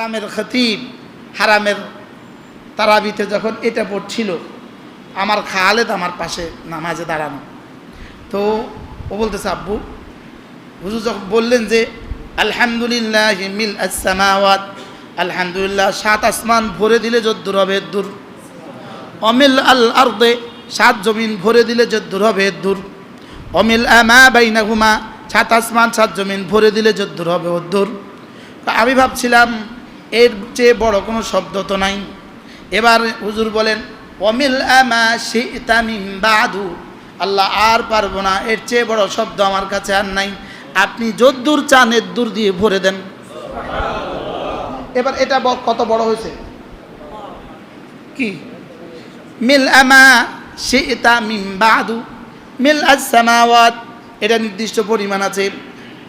হারামের খতিব, হারামের তারাবিতে যখন এটা পড়ছিল, আমার খালেদ আমার পাশে নামাজে দাঁড়ানো। তো ও বলতেছে, আব্বু, হুজুর যখন বললেন যে, আলহামদুলিল্লাহ মিল আসসামাওয়াত আলহামদুলিল্লাহ সাত আসমান ভরে দিলে যদ্দুর হবে দূর অমিল আল আর্দে সাত জমিন ভরে দিলে যদ্দুর হবে দূর অমিল আমা বাইনাহুমা সাত আসমান সাত জমিন ভরে দিলে যদ্দুর হবে তা আমি ভাবছিলাম এর চেয়ে বড় কোনো শব্দ তো নাই। এবার হুজুর বলেন, অমিল বাদু। আল্লাহ, আর পারব না, এর চেয়ে বড় শব্দ আমার কাছে আর নাই। আপনি যদ্দূর চান এর দূর দিয়ে ভরে দেন। এবার এটা কত বড় হয়েছে? কি? মিল আমা শিতা মিম বাদু। মিল আসামাওয়াত এটা নির্দিষ্ট পরিমাণ আছে।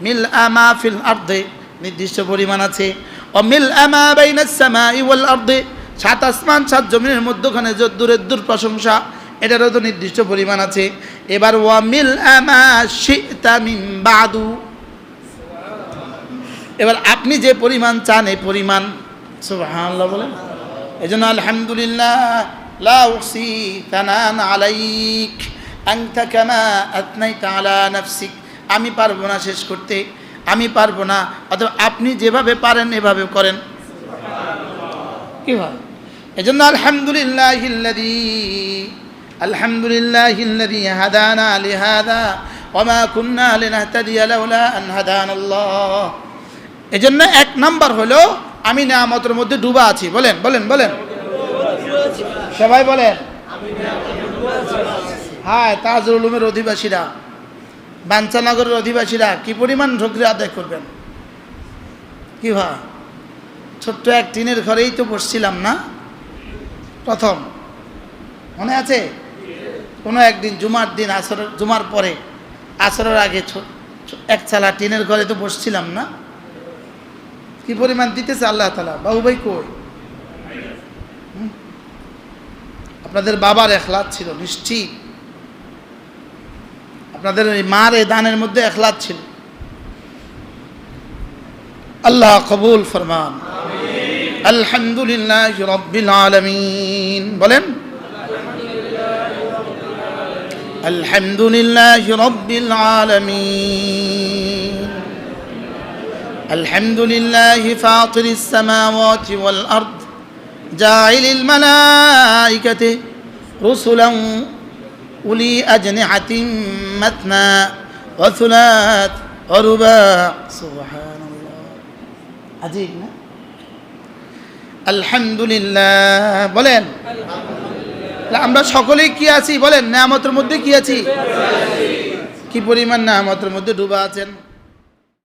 মিল আমা ফিল আর্ধে নির্দিষ্ট পরিমাণ আছে। ও মিল আমা বাইনাস সামাই ওয়াল আর্ধে সাত আসমান, সাত জমিনের মধ্যখানে যদ্দূরের দূর প্রশংসা, এটারও তো নির্দিষ্ট পরিমাণ আছে। এবার ওয়া মিল আমা শিতা মিম বাদু। এবার আপনি যে পরিমাণ চান, এই পরিমাণ, সুবহানাল্লাহ বলেন। এই জন্য আলহামদুলিল্লাহ, লা উহসি তানান আলাইক, আনতা কামা আতনাইতা আলা নাফসিক। আমি পারব না শেষ করতে। আমি পারব না অথবা আপনি যেভাবে পারেন এভাবে করেন। কি হয় এই জন্য আলহামদুলিল্লাহ আলহামদুলিল্লাহ হাদানা লিহাদা ওমা কুন্না লিনাহতাদিয়া লাউলা আন হাদানাল্লাহ। এজন্য এক নাম্বার হলো আমি নিয়ামতের মধ্যে ডুবা আছি। বলেন বলেন বলেন। সবাই বলেন। হ্যাঁ তাজুল উলুমের অধিবাসীরা। বাঞ্ছানগরের অধিবাসীরা কি পরিমাণ ঢোকরে আদায় করবেন? কি ভাই ছোট্ট এক টিনের ঘরেই তো বসছিলাম না? প্রথম। মনে আছে? কোনো একদিন জুমার দিন আসর, জুমার পরে, আসরের আগে এক চালা টিনের ঘরে তো বসছিলাম না? কি পরিমাণ দিতেছে আল্লাহ তালা বাবু ভাই কই আপনাদের বাবার এখলাত ছিল, নিশ্চিত। আপনাদের এই মার এই দানের মধ্যে এখলাত ছিল আল্লাহ কবুল ফরমান আলহামদুলিল্লাহ রব্বিল আলমিন বলেন আলহামদুলিল্লাহ রব্বিল আলমিন الحمد لله فاطر السماوات والأرض جاعل الملائكة رسلا أولي أجنحة مثنى وثلاث ورباع سبحان الله عجيب না আলহামদুলিল্লাহ বলেন তাহলে আমরা সকলেই কি আছি বলেন নামতের মধ্যে কি আছি কি পরিমাণ নামতের মধ্যে ডুবা আছেন